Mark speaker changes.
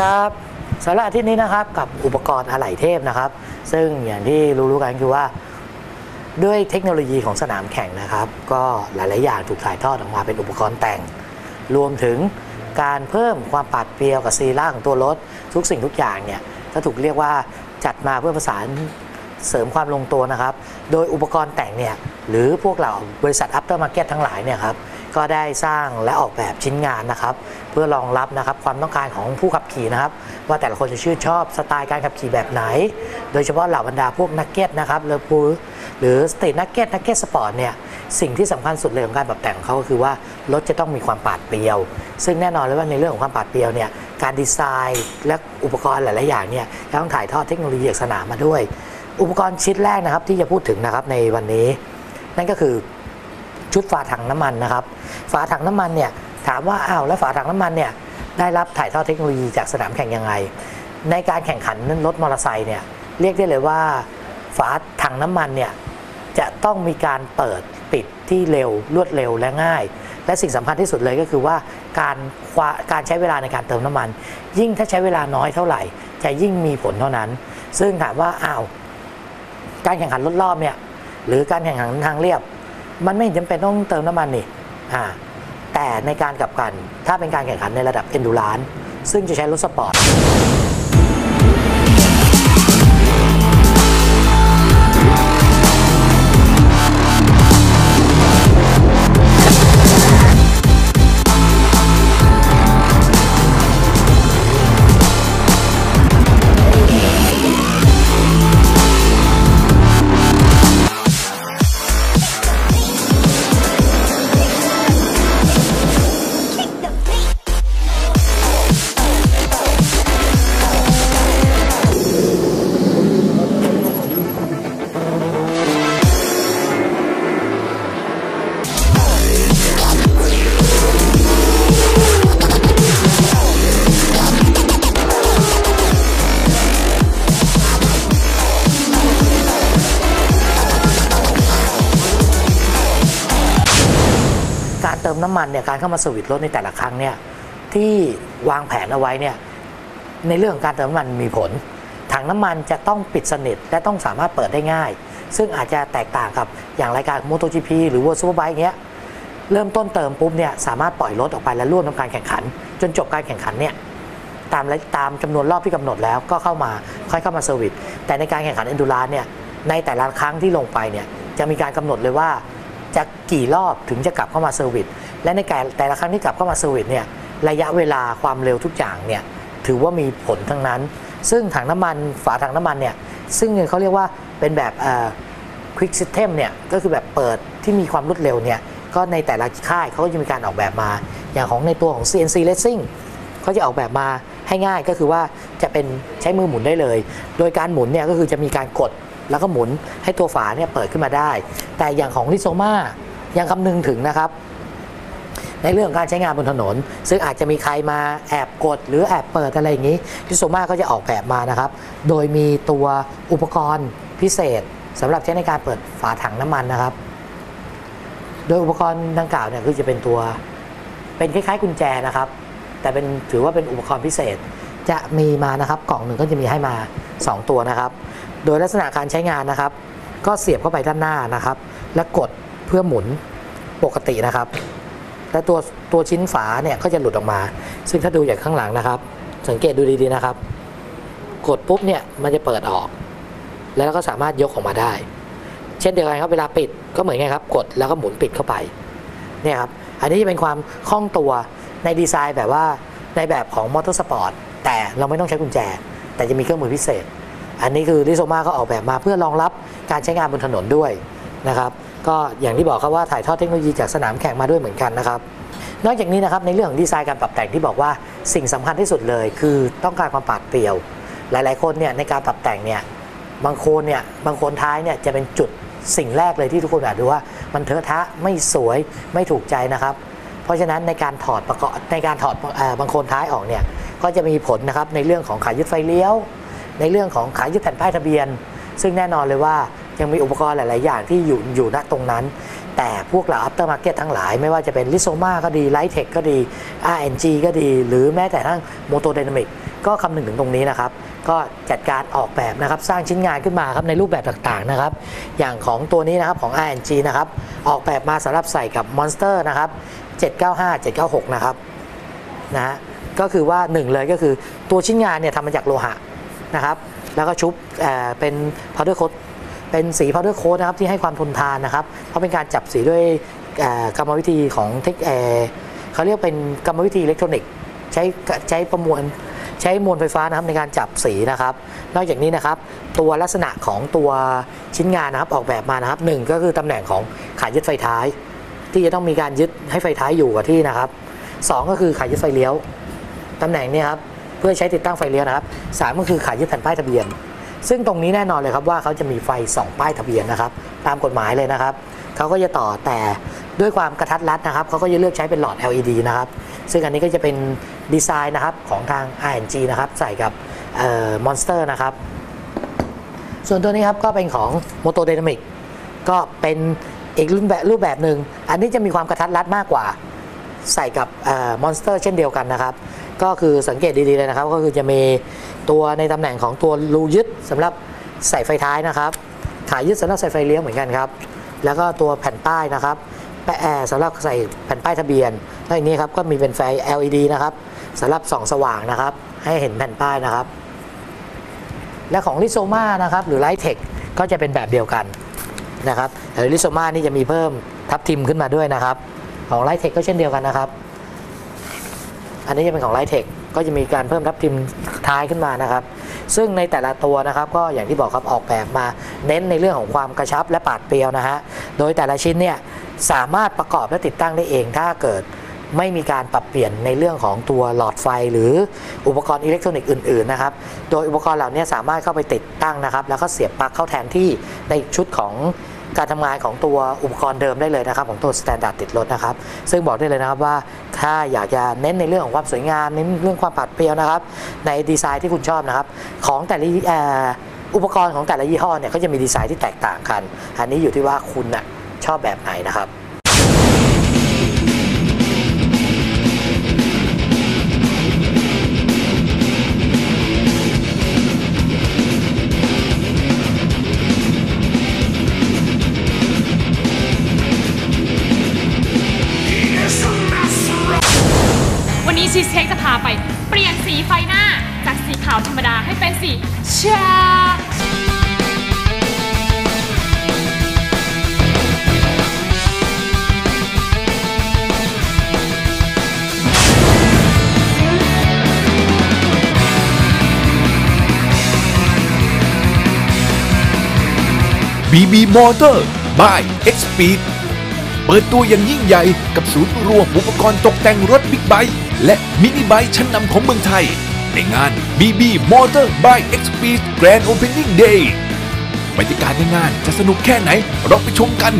Speaker 1: สดีครับสำหรับอาทิตย์นี้นะครับกับอุปกรณ์อะไหล่เทพนะครับ ซึ่งอย่างที่รู้ๆกันคือว่า ด้วยเทคโนโลยีของสนามแข่งนะครับ ก็หลายๆอย่างถูกถ่ายทอดออกมาเป็นอุปกรณ์แต่ง รวมถึงการเพิ่มความปาดเปรียวกับซีร่าของตัวรถ ทุกสิ่งทุกอย่างเนี่ยก็ถูกเรียกว่าจัดมาเพื่อประสานเสริมความลงตัวนะครับ โดยอุปกรณ์แต่งเนี่ยหรือพวกเราบริษัทอั t เตอร์มาร์เก็ตทั้งหลายเนี่ยครับ ก็ได้สร้างและออกแบบชิ้นงานนะครับ เพื่อรองรับนะครับความต้องการของผู้ขับขี่นะครับ ว่าแต่ละคนจะชื่นชอบสไตล์การขับขี่แบบไหน โดยเฉพาะเหล่าบรรดาพวกนักเก็ตนะครับหรือผู้หรือสตรีทนักเก็ตนักเก็ตสปอร์ตเนี่ยสิ่งที่สำคัญสุดเลยของการปรับแต่งเขาก็คือว่ารถจะต้องมีความปาดเปรียว ซึ่งแน่นอนเลยว่าในเรื่องของความปาดเปรียวเนี่ยการดีไซน์และอุปกรณ์หลาย ๆ อย่างเนี่ยจะต้องถ่ายทอดเทคโนโลยีจากสนามมาด้วย อุปกรณ์ชิ้นแรกนะครับที่จะพูดถึงนะครับในวันนี้ นั่นก็คือ ชุดฝาถังน้ำมันนะครับ ฝาถังน้ำมันเนี่ยถามว่าอ้าวแล้วฝาถังน้ำมันเนี่ยได้รับถ่ายทอดเทคโนโลยีจากสนามแข่งยังไง ในการแข่งขันรถมอเตอร์ไซค์เนี่ยเรียกได้เลยว่า ฝาถังน้ำมันเนี่ยจะต้องมีการเปิดปิดที่เร็วรวดเร็วและง่าย และสิ่งสำคัญที่สุดเลยก็คือว่าการควาการใช้เวลาในการเติมน้ำมัน ยิ่งถ้าใช้เวลาน้อยเท่าไหร่ จะยิ่งมีผลเท่านั้น ซึ่งถามว่าอ้าวการแข่งขันรถรอบเนี่ยหรือการแข่งขันทางเรียบ มันไม่จำเป็นต้องเติมน้ำมันนี่อ่าแต่ในการกลับกัน ถ้าเป็นการแข่งขันในระดับเอนดูรานซึ่งจะใช้รถสปอร์ต การเติมน้ำมันเนี่ยการเข้ามาสวิตรถในแต่ละครั้งเนี่ยที่วางแผนเอาไว้เนี่ยในเรื่องของการเติมน้ำมันมีผล ถังน้ำมันจะต้องปิดสนิทและต้องสามารถเปิดได้ง่าย ซึ่งอาจจะแตกต่างกับอย่างรายการ MotoGP หรือ World Superbike เงี้ยเริ่มต้นเติมปุ๊บเนี่ยสามารถปล่อยรถออกไปและร่วมทำการแข่งขัน จนจบการแข่งขันเนี่ยตามตามจำนวนรอบที่กำหนดแล้วก็เข้ามาค่อยเข้ามาเซอร์วิสแต่ในการแข่งขันเอนดูรานเนี่ยในแต่ละครั้งที่ลงไปเนี่ยจะมีการกำหนดเลยว่า จะกี่รอบถึงจะกลับเข้ามาเซอร์วิสและในการแต่ละครั้งที่กลับเข้ามาเซอร์วิสเนี่ยระยะเวลาความเร็วทุกอย่างเนี่ยถือว่ามีผลทั้งนั้น ซึ่งถังน้ำมันฝาถังน้ำมันเนี่ยซึ่งเขาเรียกว่าเป็นแบบควิกซิสเ e มเนี่ยก็คือแบบเปิดที่มีความรวดเร็วเนี่ยก็ในแต่ละค่ายเขาก็จะมีการออกแบบมา อย่างของในตัวของ CNC Racing เขาจะออกแบบมาให้ง่ายก็คือว่าจะเป็นใช้มือหมุนได้เลย โดยการหมุนเนี่ยก็คือจะมีการกด แล้วก็หมุนให้ตัวฝาเนี่ยเปิดขึ้นมาได้ แต่อย่างของลิโซมายังคำนึงถึงนะครับ ในเรื่องการใช้งานบนถนน ซึ่งอาจจะมีใครมาแอบกด หรือแอบเปิดอะไรอย่างนี้ลิโซมาก็จะออกแบบมานะครับ โดยมีตัวอุปกรณ์พิเศษสำหรับใช้ในการเปิดฝาถังน้ำมันนะครับ โดยอุปกรณ์ดังกล่าวเนี่ยคือจะเป็นตัวเป็นคล้ายๆกุญแจนะครับ แต่เป็นถือว่าเป็นอุปกรณ์พิเศษจะมีมานะครับกล่องหนึ่งก็จะมีให้มา 2 ตัวนะครับ โดยลักษณะการใช้งานนะครับ ก็เสียบเข้าไปด้านหน้านะครับ และกดเพื่อหมุนปกตินะครับ และตัวตัวชิ้นฝาเนี่ยก็จะหลุดออกมา ซึ่งถ้าดูจากข้างหลังนะครับ สังเกตดูดีๆนะครับ กดปุ๊บเนี่ยมันจะเปิดออก แล้วก็สามารถยกออกมาได้ เช่นเดียวกันครับเวลาปิดก็เหมือนกันครับ กดแล้วก็หมุนปิดเข้าไปเนี่ยครับอันนี้จะเป็นความคล่องตัวในดีไซน์แบบว่าในแบบของมอเตอร์สปอร์ตแต่เราไม่ต้องใช้กุญแจ แต่จะมีเครื่องมือพิเศษ อันนี้คือลิโซมาก็ออกแบบมาเพื่อรองรับการใช้งานบนถนนด้วยนะครับก็อย่างที่บอกครับว่าถ่ายทอดเทคโนโลยีจากสนามแข่งมาด้วยเหมือนกันนะครับนอกจากนี้นะครับในเรื่องของดีไซน์การปรับแต่งที่บอกว่าสิ่งสำคัญที่สุดเลย คือต้องการความปาดเปรียว หลาย ๆ คนเนี่ยในการปรับแต่งเนี่ยบางคนเนี่ยบางคนท้ายเนี่ยจะเป็นจุดสิ่งแรกเลยที่ทุกคนอาจดูว่า มันเทอะทะไม่สวยไม่ถูกใจนะครับ เพราะฉะนั้นในการถอดประกอบในการถอดเอ่อบางโคนท้ายออกเนี่ยก็จะมีผลนะครับในเรื่องของขายึดไฟเลี้ยว ในเรื่องของขายยึดแผ่นป้ายทะเบียน ซึ่งแน่นอนเลยว่ายังมีอุปกรณ์หลาย ๆ อย่างที่อยู่อยู่ณตรงนั้น แต่พวกเรา after market ทั้งหลาย ไม่ว่าจะเป็นลิโซมาก็ดีไลท์เทคก็ดี RNG ก็ดี หรือแม้แต่ทั้งโมโต d y นามิกก็คำนึงถึงตรงนี้นะครับ ก็จัดการออกแบบนะครับ สร้างชิ้นงานขึ้นมาครับในรูปแบบต่างๆนะครับ อย่างของตัวนี้นะครับของ RNG นะครับ ออกแบบมาสำหรับใส่กับ Monster นะครับ 795 796 นะครับนะฮะก็คือว่าหนึ่งเลยก็คือตัวชิ้นงานเนี่ยทำมาจากโลหะ นะครับ แล้วก็ชุบเป็น powder coat เป็นสี powder coat นะครับที่ให้ความทนทานนะครับ เพราะเป็นการจับสีด้วยกรรมวิธีของเทคเอ่อเขาเรียกเป็นกรรมวิธีอิเล็กทรอนิกส์ใช้ใช้ประมวลใช้มวลไฟฟ้านะครับในการจับสีนะครับ นอกจากนี้นะครับ ตัวลักษณะของตัวชิ้นงานนะครับออกแบบมานะครับหนึ่งก็คือตำแหน่งของขายึดไฟท้าย ที่จะต้องมีการยึดให้ไฟท้ายอยู่กับที่นะครับสองก็คือขายึดไฟเลี้ยวตำแหน่งนี้ครับ เพื่อใช้ติดตั้งไฟเลี้ยวนะครับสามก็คือขายยึดแผ่นป้ายทะเบียน ซึ่งตรงนี้แน่นอนเลยครับว่าเขาจะมีไฟสองป้ายทะเบียนนะครับตามกฎหมายเลยนะครับเขาก็จะต่อแต่ด้วยความกระทัดรัดนะครับเขาก็จะเลือกใช้เป็นหลอด LED นะครับซึ่งอันนี้ก็จะเป็นดีไซน์นะครับของทาง RNG นะครับใส่กับมอนสเตอร์นะครับส่วนตัวนี้ครับก็เป็นของ Moto Dynamic ก็เป็นอีกรูปแบบรูปแบบหนึ่งอันนี้จะมีความกระทัดรัดมากกว่าใส่กับมอนสเตอร์เช่นเดียวกันนะครับ ก็คือสังเกตดีๆเลยนะครับ ก็คือจะมีตัวในตำแหน่งของตัวรูยึดสำหรับใส่ไฟท้ายนะครับขายึดสำหรับใส่ไฟเลี้ยวเหมือนกันครับ แล้วก็ตัวแผ่นป้ายนะครับแปะแอร์สำหรับใส่แผ่นป้ายทะเบียนแล้วอันนี้ครับก็มีเป็นไฟ LED นะครับสำหรับส่องสว่างนะครับ ให้เห็นแผ่นป้ายนะครับ และของลิโซมานะครับหรือไลท์เทคก็จะเป็นแบบเดียวกันนะครับแต่ลิโซมานี่จะมีเพิ่มทับทิมขึ้นมาด้วยนะครับ ของไลท์เทคก็เช่นเดียวกันนะครับ อันนี้จะเป็นของไลท์เทคก็จะมีการเพิ่มทับทิมท้ายขึ้นมานะครับ ซึ่งในแต่ละตัวนะครับก็อย่างที่บอกครับออกแบบมาเน้นในเรื่องของความกระชับและปาดเปรียวนะฮะ โดยแต่ละชิ้นเนี่ยสามารถประกอบและติดตั้งได้เองถ้าเกิดไม่มีการปรับเปลี่ยนในเรื่องของตัวหลอดไฟหรืออุปกรณ์อิเล็กทรอนิกส์อื่นๆนะครับ โดยอุปกรณ์เหล่านี้สามารถเข้าไปติดตั้งนะครับ แล้วก็เสียบปลั๊กเข้าแทนที่ในชุดของ การทำงานของตัวอุปกรณ์เดิมได้เลยนะครับของตัวสแตนดาร์ดติดรถนะครับ ซึ่งบอกได้เลยนะครับว่าถ้าอยากจะเน้นในเรื่องของความสวยงามเน้นเรื่องความผาดเปรียวนะครับ ในดีไซน์ที่คุณชอบนะครับ ของแต่ละอุปกรณ์ของแต่ละยี่ห้อเนี่ยเขาจะมีดีไซน์ที่แตกต่างกัน อันนี้อยู่ที่ว่าคุณน่ะชอบแบบไหนนะครับ
Speaker 2: ชีสเค้กจะพาไป เปลี่ยนสีไฟหน้าจากสีขาวธรรมดาให้เป็นสีชา
Speaker 3: BB Motor by X Speed เปิดตัวอย่างยิ่งใหญ่กับศูนย์รวมอุปกรณ์ตกแต่งรถบิ๊กไบค์ และมินิไบค์ชั้นนำของเมืองไทย ในงาน BB Motorbike X P Grand Opening Day บรรยากาศในงานจะสนุกแค่ไหนเราไปชมกัน